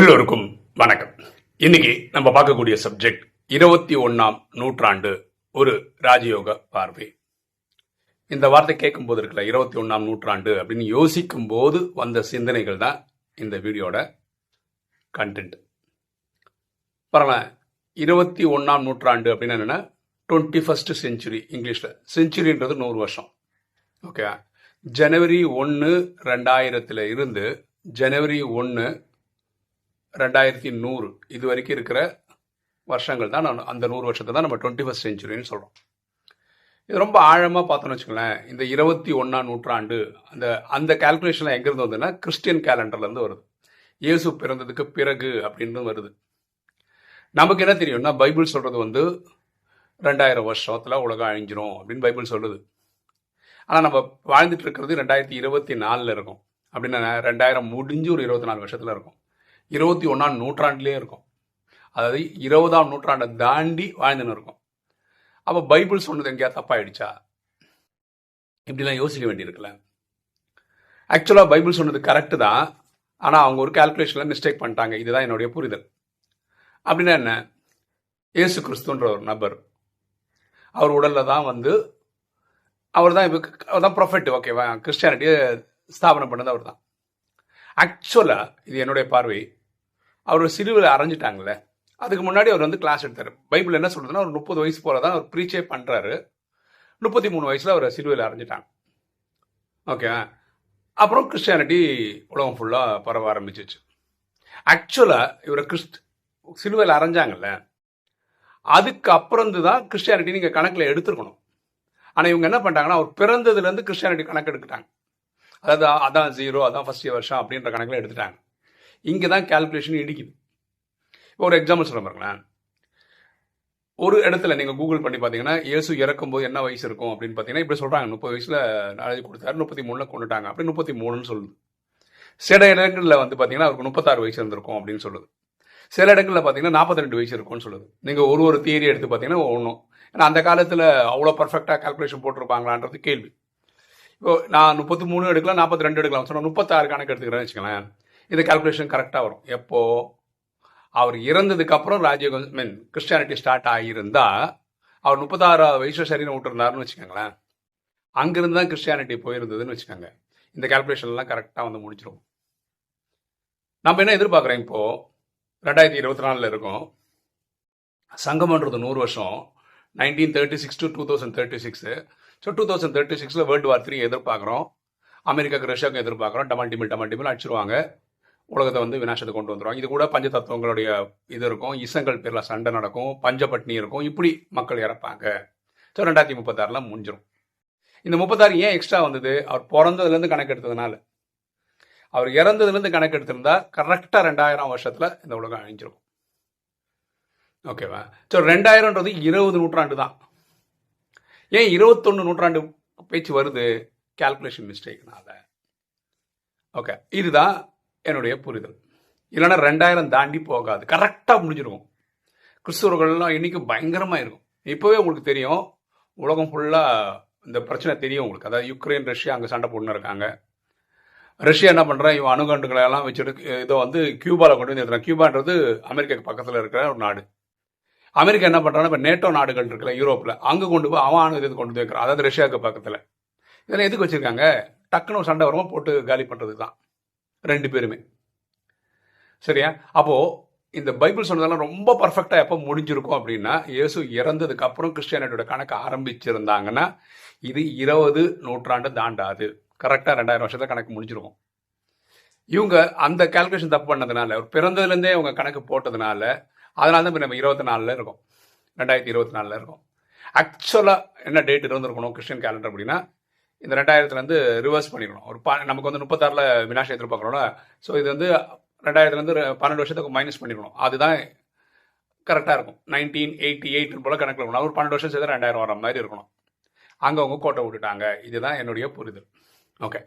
எல்லோருக்கும் வணக்கம். இன்னைக்கு நம்ம பார்க்கக்கூடிய சப்ஜெக்ட் இருபத்தி ஒன்னாம் நூற்றாண்டு ஒரு ராஜயோக பார்வை. இந்த வார்த்தை கேட்கும் போது இருக்கல இருபத்தி ஒன்னாம் நூற்றாண்டு அப்படின்னு யோசிக்கும் போது வந்த சிந்தனைகள் தான் இந்த வீடியோட கண்டென்ட் பரவாயில்ல இருபத்தி ஒன்னாம் நூற்றாண்டு அப்படின்னு என்னன்னா டுவெண்ட்டி ஃபர்ஸ்ட் செஞ்சுரி இங்கிலீஷில் செஞ்சுரின்றது நூறு வருஷம். ஓகே ஜனவரி ஒன்று ரெண்டாயிரத்துல இருந்து ஜனவரி ஒன்று ரெண்டாயிரத்தி நூறு இது வரைக்கும் இருக்கிற வருஷங்கள் தான் நான் அந்த நூறு வருஷத்தை தான் நம்ம டுவெண்ட்டி ஃபஸ்ட் செஞ்சுரின்னு சொல்கிறோம் இது ரொம்ப ஆழமாக பார்த்தோன்னு வச்சுக்கோங்களேன். இந்த இருபத்தி ஒன்றாம் நூற்றாண்டு அந்த அந்த கால்குலேஷனில் எங்கேருந்து வந்ததுன்னா கிறிஸ்டியன் கேலண்டர்லேருந்து வருது. இயேசு பிறந்ததுக்கு பிறகு அப்படின்னு வருது. நமக்கு என்ன தெரியும்னா பைபிள் சொல்கிறது வந்து ரெண்டாயிரம் வருஷத்தில் உலகம் அழிஞ்சிரும் அப்படின்னு பைபிள் சொல்லுது. ஆனால் நம்ம வாழ்ந்துட்டு இருக்கிறது ரெண்டாயிரத்தி இருபத்தி நாலில் இருக்கும். அப்படின்னா ரெண்டாயிரம் முடிஞ்சு ஒரு இருபத்தி நாலு வருஷத்தில் இருக்கும். இருபத்தி ஒன்றாம் நூற்றாண்டிலே இருக்கும். அதாவது இருபதாம் நூற்றாண்டை தாண்டி வாழ்ந்துன்னு இருக்கும். அப்போ பைபிள் சொன்னது எங்கேயா தப்பாயிடுச்சா? இப்படிலாம் யோசிக்க வேண்டியிருக்குல்ல ஆக்சுவலாக பைபிள் சொன்னது கரெக்டு தான். ஆனால் அவங்க ஒரு கால்குலேஷனில் மிஸ்டேக் பண்ணிட்டாங்க. இதுதான் என்னுடைய புரிதல். அப்படின்னா என்ன? இயேசு கிறிஸ்துன்ற ஒரு நபர். அவர் உடலில் தான் வந்து அவர் தான் இப்போ அவர் தான் ப்ரொஃபெட் ஓகேவா கிறிஸ்டியானிட்டியை ஸ்தாபனம் பண்ணது அவர் தான் ஆக்சுவலாக இது என்னுடைய பார்வை. அவர் சிலுவையில் அரைஞ்சிட்டாங்கல்ல. அதுக்கு முன்னாடி அவர் வந்து கிளாஸ் எடுத்தார். பைபிள் என்ன சொல்றதுன்னா ஒரு முப்பது வயசு போல தான் அவர் ப்ரீச்சே பண்ணுறாரு முப்பத்தி மூணு வயசில் அவர் சிலுவையில் அரைஞ்சிட்டாங்க. ஓகே அப்புறம் கிறிஸ்டியானிட்டி உலகம் ஃபுல்லாக பரவ ஆரம்பிச்சிச்சு. ஆக்சுவலாக இவரை கிறிஸ்ட் சிலுவையில் அரைஞ்சாங்கல்ல. அதுக்கு அப்புறம் தான் கிறிஸ்டியானிட்டி நீங்கள் கணக்கில் எடுத்துருக்கணும். ஆனால் இவங்க என்ன பண்ணிட்டாங்கன்னா அவர் பிறந்ததுலேருந்து கிறிஸ்டியானிட்டி கணக்கு எடுத்துட்டாங்க. அதாவது அதான் ஜீரோ அதான் ஃபர்ஸ்ட் வருஷம் அப்படின்ற கணக்கில் எடுத்துட்டாங்க. இங்கே தான் கால்குலேஷன் இடிக்குது. இப்போ ஒரு எக்ஸாம்பிள் சொல்ல பாருங்களேன். ஒரு இடத்துல நீங்கள் கூகுள் பண்ணி பார்த்தீங்கன்னா இயேசு இறக்கும்போது என்ன வயசு இருக்கும் அப்படின்னு பார்த்தீங்கன்னா இப்படி சொல்கிறாங்க முப்பது வயசில் நாலேஜ் கொடுத்தாரு முப்பத்தி மூணில் கொண்டுட்டாங்க. அப்படி முப்பத்தி மூணுன்னு சொல்லுது. சில இடங்களில் வந்து பார்த்தீங்கன்னா அவருக்கு முப்பத்தாறு வயசு இருந்திருக்கும் அப்படின்னு சொல்லுது. சில இடங்களில் பார்த்தீங்கன்னா நாற்பத்தி ரெண்டு வயசு இருக்கும்னு சொல்லுது. நீங்கள் ஒரு ஒரு தியரி எடுத்து பார்த்தீங்கன்னா ஒன்றும் ஏன்னா அந்த காலத்தில் அவ்வளோ பர்ஃபெக்டாக கால்குலேஷன் போட்டிருப்பாங்களான்றது கேள்வி. இப்போ நான் முப்பத்தி மூணு எடுக்கலாம் நாற்பத்தி ரெண்டு எடுக்கலாம். சொன்னால் முப்பத்தாறு கணக்கு எடுத்துக்கிறேன்னு வச்சுக்கோங்களேன். இந்த கால்குலேஷன் கரெக்டாக வரும். எப்போ? அவர் இறந்ததுக்கு அப்புறம் ராஜயோகம் மீன் கிறிஸ்டியானிட்டி ஸ்டார்ட் ஆகியிருந்தா அவர் முப்பத்தாறாவது வயசு சரின்னு விட்டுருந்தாருன்னு வச்சுக்கோங்களேன். அங்கிருந்து தான் கிறிஸ்டியானிட்டி போயிருந்ததுன்னு வச்சுக்கோங்க. இந்த கால்குலேஷன்லாம் கரெக்டாக வந்து முடிச்சிடும் நம்ம என்ன எதிர்பார்க்குறோம் இப்போது ரெண்டாயிரத்தி இருபத்தி நாலில் இருக்கோம். சங்கமன்றது நூறு வருஷம். Nineteen thirty six to two thousand thirty six so two thousand thirty சிக்ஸில் வேர்ல்டு வார் த்ரீ எதிர்பார்க்குறோம். அமெரிக்காவுக்கு ரஷ்யாவுக்கு எதிர்பார்க்குறோம். டமல் டிமில் டமல் டிமில் அடிச்சிருவாங்க. உலகத்தை வந்து வினாசத்தை கொண்டு வந்துடும் இது கூட பஞ்ச தத்துவங்களுடைய இது இருக்கும். இசங்கள் பேரில் சண்டை நடக்கும். பஞ்சபட்னி இருக்கும். இப்படி மக்கள் இறப்பாங்க. ஸோ ரெண்டாயிரத்தி முப்பத்தாறுலாம் முடிஞ்சிடும் இந்த முப்பத்தாறு ஏன் எக்ஸ்ட்ரா வந்தது? அவர் பிறந்ததுலேருந்து கணக்கு எடுத்ததுனால அவர் இறந்ததுலேருந்து கணக்கு எடுத்திருந்தா கரெக்டாக ரெண்டாயிரம் வருஷத்தில் இந்த உலகம் அழிஞ்சிருக்கும். ஓகேவா ஸோ ரெண்டாயிரம்ன்றது இருபது நூற்றாண்டு தான். ஏன் இருபத்தொன்று நூற்றாண்டு பேச்சு வருது? கால்குலேஷன் மிஸ்டேக்னால ஓகே இதுதான் என்னுடைய புரிதல். இல்லைன்னா ரெண்டாயிரம் தாண்டி போகாது. கரெக்டாக முடிஞ்சிருக்கும். கிறிஸ்தவர்கள்லாம் இன்றைக்கும் பயங்கரமாக இருக்கும். இப்போவே உங்களுக்கு தெரியும். உலகம் ஃபுல்லாக இந்த பிரச்சனை தெரியும் உங்களுக்கு. அதாவது யுக்ரைன் ரஷ்யா அங்கே சண்டை போட்டுன்னு இருக்காங்க. ரஷ்யா என்ன பண்ணுறான் இவன் அணுகுண்டுகளை எல்லாம் வச்சுட்டு இதை வந்து கியூபாவில் கொண்டு வந்து நிறுத்துறான் கியூபான்றது அமெரிக்காக்கு பக்கத்தில் இருக்கிற ஒரு நாடு. அமெரிக்கா என்ன பண்ணுறான்னா இப்போ நேட்டோ நாடுகள் இருக்குல்ல யூரோப்பில் அங்கே கொண்டு போய் அவன் ஆணுகத்தை கொண்டு போய் வைக்கிறான்? அதாவது ரஷ்யாவுக்கு பக்கத்தில். இதெல்லாம் எதுக்கு வச்சுருக்காங்க? டக்குன்னு ஒரு சண்டை வருமா போட்டு காலி பண்ணுறது தான். ரெண்டு பேருமே. சரியா? அப்போது இந்த பைபிள் சொன்னதெல்லாம் ரொம்ப பர்ஃபெக்டாக எப்போ முடிஞ்சிருக்கும் அப்படின்னா இயேசு இறந்ததுக்கு அப்புறம் கிறிஸ்டியானிட்டியோட கணக்கு ஆரம்பிச்சிருந்தாங்கன்னா இது இருபது நூற்றாண்டு தாண்டாது. கரெக்டாக ரெண்டாயிரம் வருஷத்தை கணக்கு முடிஞ்சிருக்கும். இவங்க அந்த கால்குலேஷன் தப்பு பண்ணதுனால ஒரு பிறந்ததுலேருந்தே அவங்க கணக்கு போட்டதுனால அதனால தான் இப்போ நம்ம இருபத்தி நாலில் இருக்கோம். ரெண்டாயிரத்தி இருபத்தி நாலில் இருக்கோம் ஆக்சுவலாக என்ன டேட் இருந்திருக்கணும் கிறிஸ்டின் கேலண்டர் அப்படின்னா இந்த ரெண்டாயிரத்துலேருந்து ரிவர்ஸ் பண்ணிடணும். ஒரு ப நமக்கு வந்து முப்பத்தாறில் வினாஷம் எதிர்பார்க்குறோம்ல. ஸோ இது வந்து ரெண்டாயிரத்துலேருந்து பன்னெண்டு வருஷத்துக்கு மைனஸ் பண்ணிக்கணும் அதுதான் கரெக்டாக இருக்கும். நைன்டீன் எயிட்டி எயிட் போல் கணக்கில் இருக்கணும். ஒரு பன்னெண்டு வருஷம் சேர்த்து ரெண்டாயிரம் வர மாதிரி இருக்கணும். அங்கே அவங்க கோட்டை விட்டுட்டாங்க. இதுதான் என்னுடைய புரிதல். ஓகே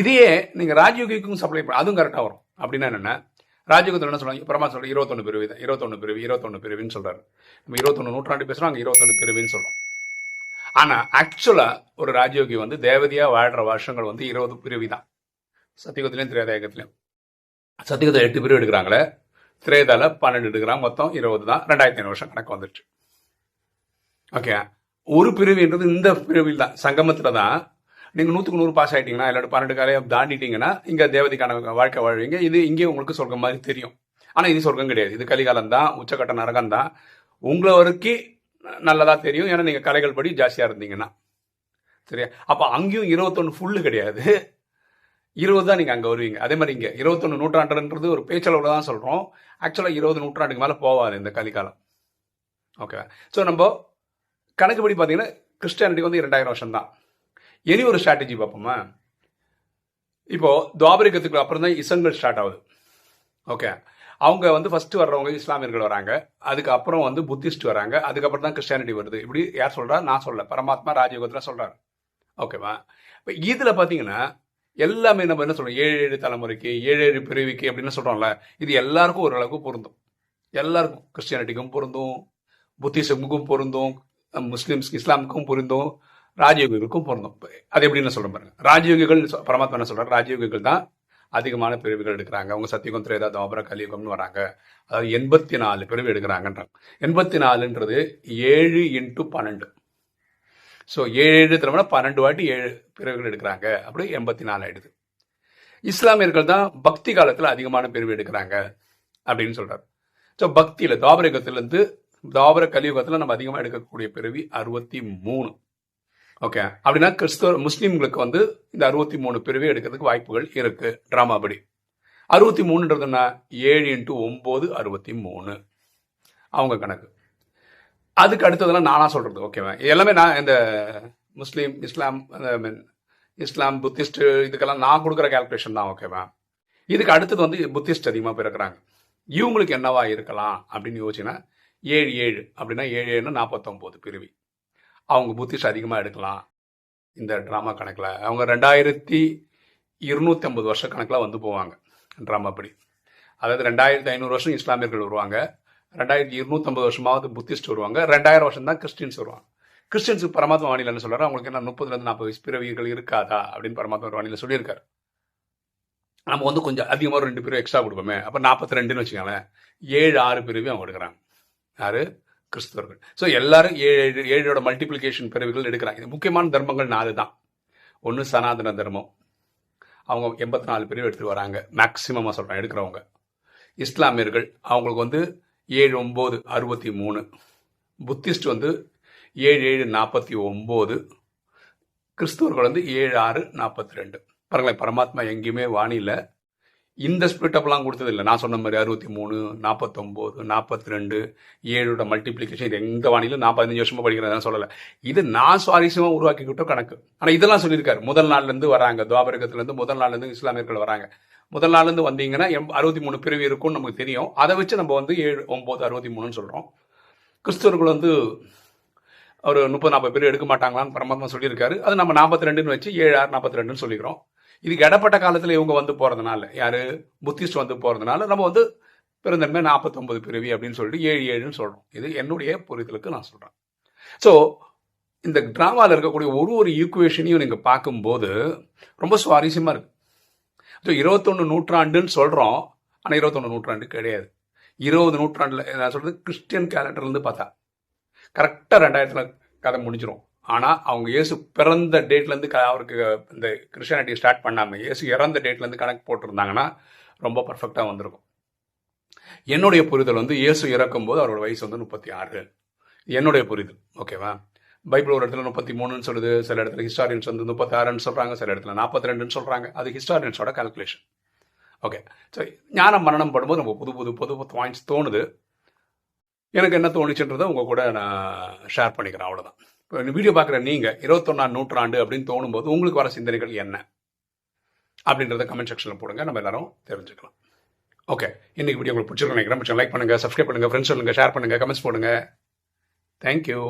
இதையே நீங்கள் ராஜயோகிக்கும் சப்ளை பண்ண அதுவும் கரெக்டாக வரும். அப்படின்னா என்னென்ன ராஜயோகத்தில் என்ன சொல்லுவாங்க பிரமா சொல்ற இருபத்தொன்று பிரிவு தான் இருபத்தொன்று பிரிவு இருபத்தொன்று பிரிவுன்னு சொல்கிறாரு நம்ம இருபத்தொன்று நூற்றாண்டு பேசுகிறோம் அங்கே இருபத்தொன்று பிரிவுன்னு சொல்கிறோம் ஆனால் ஆக்சுவலாக ஒரு ராஜயோகி வந்து தேவதையாக வாழ்கிற வருஷங்கள் வந்து இருபது பிரிவி தான் சத்தியுகத்திலையும் திரேதாயகத்திலையும். சத்தியுகத்தில் எட்டு பிரிவு எடுக்கிறாங்களே. திரேதால பன்னெண்டு எடுக்கிறாங்க மொத்தம் இருபது தான். ரெண்டாயிரத்தி ஐநூறு வருஷம் கணக்கு வந்துருச்சு. ஓகே ஒரு பிரிவுன்றது இந்த பிரிவில் தான். சங்கமத்தில் தான். நீங்கள் நூற்றுக்கு நூறு பாஸ் ஆகிட்டீங்கன்னா இல்லாட்டி பன்னெண்டு காலையை தாண்டிட்டீங்கன்னா இங்கே தேவதைக்கான வாழ்க்கை வாழ்வீங்க. இது இங்கே உங்களுக்கு சொல்கிற மாதிரி தெரியும். ஆனால் இது சொர்க்கம் கிடையாது. இது கலிகாலம் தான் உச்சக்கட்ட நரகம் தான் உங்களை வரைக்கும் நல்லதாக தெரியும். ஏன்னா நீங்கள் கலைகள் படி ஜாஸ்தியாக இருந்தீங்கன்னா. சரியா? அப்போ அங்கேயும் இருபத்தொன்று ஃபுல்லு கிடையாது. இருபது தான் நீங்கள் அங்கே வருவீங்க. அதே மாதிரி இங்கே இருபத்தொன்று நூற்றாண்டுன்றது ஒரு பேச்சளவில் தான் சொல்கிறோம் ஆக்சுவலாக இருபது நூற்றாண்டுக்கு மேலே போகாது இந்த கலிகாலம். ஓகே ஸோ நம்ம கணக்குப்படி பார்த்தீங்கன்னா கிறிஸ்டியானிட்டி வந்து இரண்டாயிரம் வருஷம் தான். இனி ஒரு ஸ்ட்ராட்டஜி பார்ப்போமா? இப்போது துவாபரிகத்துக்கு அப்புறம் தான் இசங்கள் ஸ்டார்ட் ஆகுது. ஓகே அவங்க வந்து ஃபர்ஸ்ட் வர்றவங்க இஸ்லாமியர்கள் வராங்க. அதுக்கப்புறம் வந்து புத்திஸ்ட் வராங்க. அதுக்கப்புறம் தான் கிறிஸ்டியானிட்டி வருது. இப்படி யார் சொல்கிறா நான் சொல்ல பரமாத்மா ராஜயோகத்தில் சொல்கிறார் ஓகேவா இப்போ இதில் பார்த்தீங்கன்னா எல்லாமே நம்ம என்ன சொல்கிறோம் ஏழு ஏழு தலைமுறைக்கு ஏழு ஏழு பிரிவுக்கு அப்படின்னு சொல்கிறோம்ல இது எல்லாருக்கும் ஓரளவுக்கு பொருந்தும். எல்லாருக்கும் கிறிஸ்டியானிட்டிக்கும் பொருந்தும் புத்திசமுக்கும் பொருந்தும் முஸ்லீம்ஸ்க்கு இஸ்லாமுக்கும் பொருந்தும் ராஜயோகிகளுக்கும் பொருந்தும். அது எப்படின்னு சொல்றேன் பாருங்க. ராஜயோகிகள் பரமாத்மா என்ன சொல்கிறார் ராஜயோகிகள் தான் அதிகமான பிரிவுகள் எடுக்கிறாங்க. அவங்க சத்தியகம் ஏதாவது தாபர கலியுகம்னு வராங்க. அதாவது எண்பத்தி நாலு பிரிவு எடுக்கிறாங்கன்றாங்க. எண்பத்தி நாலுன்றது ஏழு இன்ட்டு பன்னெண்டு. ஸோ ஏழு ஏழு பன்னெண்டு வாட்டி ஏழு பிரிவுகள் எடுக்கிறாங்க. அப்படி எண்பத்தி நாலு ஆயிடுது. இஸ்லாமியர்கள் தான் பக்தி காலத்தில் அதிகமான பிரிவு எடுக்கிறாங்க அப்படின்னு சொல்கிறார் ஸோ பக்தியில் தாபரயுகத்திலேருந்து தாபர கலியுகத்தில் நம்ம அதிகமாக எடுக்கக்கூடிய பிறவி அறுபத்தி மூணு. ஓகே அப்படின்னா கிறிஸ்தவ முஸ்லீம்களுக்கு வந்து இந்த அறுபத்தி மூணு பிரிவை எடுக்கிறதுக்கு வாய்ப்புகள் இருக்கு. ட்ராமாபடி அறுபத்தி அறுபத்தி மூணுன்றதுன்னா ஏழு இன்ட்டு ஒம்பது அறுபத்தி மூணு அவங்க கணக்கு. அதுக்கு அடுத்ததெல்லாம் நானாக சொல்கிறது ஓகேவா எல்லாமே நான் இந்த முஸ்லீம் இஸ்லாம் இஸ்லாம் புத்திஸ்ட் இதுக்கெல்லாம் நான் கொடுக்குற கால்குலேஷன் தான் ஓகேவா இதுக்கு அடுத்தது வந்து புத்திஸ்ட் அதிகமாக பிறக்கிறாங்க இவங்களுக்கு என்னவா இருக்கலாம் அப்படின்னு யோசிச்சுன்னா ஏழு ஏழு அப்படின்னா ஏழு ஏழுன்னா நாற்பத்தொம்போது பிரிவி. அவங்க புத்திஸ்ட் அதிகமாக எடுக்கலாம். இந்த ட்ராமா கணக்கில். அவங்க ரெண்டாயிரத்தி இருநூத்தி ஐம்பது வருஷ கணக்கில் வந்து போவாங்க ட்ராமா படி. அதாவது ரெண்டாயிரத்தி ஐநூறு வருஷம் இஸ்லாமியர்கள் வருவாங்க ரெண்டாயிரத்தி இருநூத்தம்பது வருஷமாவது புத்திஸ்ட் வருவாங்க ரெண்டாயிரம் வருஷம் தான் கிறிஸ்டின்ஸ் வருவாங்க. கிறிஸ்டின்ஸுக்கு பரமாத்மா வானிலன்னு சொல்கிறார் அவங்களுக்கு என்ன முப்பதுலேருந்து நாற்பது வயசு பிறவிகள் இருக்காதா? அப்படின்னு பரமாத்மா வானிலை சொல்லியிருக்காரு. நம்ம வந்து கொஞ்சம் அதிகமாக ரெண்டு பேரும் எக்ஸ்ட்ரா கொடுப்போமே. அப்போ நாற்பத்தி ரெண்டுன்னு வச்சுக்கோங்களேன். ஏழு ஆறு பிரிவு அவங்க எடுக்கிறாங்க. யாரு? கிறிஸ்தவர்கள். ஸோ எல்லாரும் ஏழு ஏழோட மல்டிப்ளிகேஷன் பிரிவுகள் எடுக்கிறாங்க. இது முக்கியமான தர்மங்கள் நாலு தான். ஒன்று சனாதன தர்மம். அவங்க எண்பத்தி நாலு பிரிவு எடுத்துகிட்டு வராங்க. மேக்சிமமாக சொல்கிறேன் எடுக்கிறவங்க. இஸ்லாமியர்கள் அவங்களுக்கு வந்து ஏழு ஒம்பது அறுபத்தி மூணு. புத்திஸ்ட் வந்து ஏழு ஏழு நாற்பத்தி ஒம்பது. கிறிஸ்தவர்கள் வந்து ஏழு ஆறு நாற்பத்தி ரெண்டு. பாருங்களேன் பரமாத்மா எங்கேயுமே வானியில் இந்த ஸ்பிளிட் அப்லாம் கொடுத்தது இல்லை. நான் சொன்ன மாதிரி அறுபத்தி மூணு நாற்பத்தொம்போது நாற்பத்தி ரெண்டு ஏழோட மல்டிப்ளிகேஷன் இது எந்த வானிலும் நான் பதினஞ்சு வருஷமா படிக்கிறதா சொல்லலை. இது நான் சுவாரஸ்யமாக உருவாக்கிக்கிட்டோம் கணக்கு. ஆனால் இதெல்லாம் சொல்லியிருக்காரு. முதல் நாள்லேருந்து வராங்க. துவாபரகத்துலேருந்து முதல் நாள்லேருந்து இஸ்லாமியர்கள் வராங்க. முதல் நாள்லேருந்து வந்தீங்கன்னா எம் அறுபத்தி மூணு பிரிவு இருக்கும்னு நமக்கு தெரியும். அதை வச்சு நம்ம வந்து ஏழு ஒம்பது அறுபத்தி மூணுன்னு சொல்கிறோம் கிறிஸ்தவர்கள் வந்து ஒரு முப்பது நாற்பது பேர் எடுக்க மாட்டாங்களான்னு பரமாத்மா சொல்லியிருக்காரு. அது நம்ம நாற்பத்தி ரெண்டுன்னு வச்சு ஏழு ஆறு நாற்பத்தி ரெண்டுன்னு சொல்லிக்கிறோம். இதுக்கு இடப்பட்ட காலத்தில் இவங்க வந்து போகிறதுனால யார்? புத்திஸ்ட் வந்து போகிறதுனால நம்ம வந்து பிறந்தன்மை நாற்பத்தொம்பது பிறவி அப்படின்னு சொல்லிட்டு ஏழு ஏழுன்னு சொல்கிறோம் இது என்னுடைய புரிதலுக்கு நான் சொல்கிறேன் ஸோ இந்த ட்ராமாவில் இருக்கக்கூடிய ஒரு ஒரு ஈக்குவேஷனையும் நீங்கள் பார்க்கும்போது ரொம்ப சுவாரஸ்யமாக இருக்குது ஸோ இருபத்தொன்று நூற்றாண்டுன்னு சொல்கிறோம் ஆனால் இருபத்தொன்று நூற்றாண்டு கிடையாது. இருபது நூற்றாண்டில் நான் சொல்கிறது கிறிஸ்டியன் கேலண்டர்லேருந்து பார்த்தா. கரெக்டாக ரெண்டாயிரத்தில் கதை முடிஞ்சிடும் ஆனால் அவங்க இயேசு பிறந்த டேட்லேருந்து க அவருக்கு இந்த கிறிஸ்டியானிட்டி ஸ்டார்ட் பண்ணாமல் இயேசு இறந்த டேட்லேருந்து கணக்கு போட்டிருந்தாங்கன்னா ரொம்ப பர்ஃபெக்டாக வந்திருக்கும். என்னுடைய புரிதல் வந்து இயேசு இறக்கும்போது அவரோட வயசு வந்து முப்பத்தி ஆறு. என்னுடைய புரிதல் ஓகேவா பைபிள் ஒரு இடத்துல முப்பத்தி மூணுன்னு சொல்லுது சில இடத்துல ஹிஸ்டாரியன்ஸ் வந்து முப்பத்தாறுன்னு சொல்கிறாங்க சில இடத்துல நாற்பத்தி ரெண்டுன்னு சொல்கிறாங்க அது ஹிஸ்டாரியன்ஸோட கால்குலேஷன் ஓகே ஸோ ஞானம் மரணம் படும்போது நம்ம புது புது புது புது பாயிண்ட்ஸ் தோணுது. எனக்கு என்ன தோணுச்சுன்றதை உங்கள் கூட நான் ஷேர் பண்ணிக்கிறேன் அவ்வளோதான் வீடியோ பார்க்குற நீங்கள் இருபத்தொன்னாம் நூற்றாண்டு அப்படின்னு தோணும்போது உங்களுக்கு வர சிந்தனைகள் என்ன? அப்படின்றத கமெண்ட் செக்ஷனில் போடுங்க. நம்ம எல்லாரும் தெரிஞ்சுக்கலாம். ஓகே இன்னைக்கு வீடியோ உங்களுக்கு பிடிச்சிருக்கோம் நினைக்கிறேன். லைக் பண்ணுங்கள் சப்ஸ்கிரைப் பண்ணுங்கள் ஃப்ரெண்ட்ஸ் சொல்லுங்கள் ஷேர் பண்ணுங்கள் கமெண்ட்ஸ் போடுங்க. தேங்க்யூ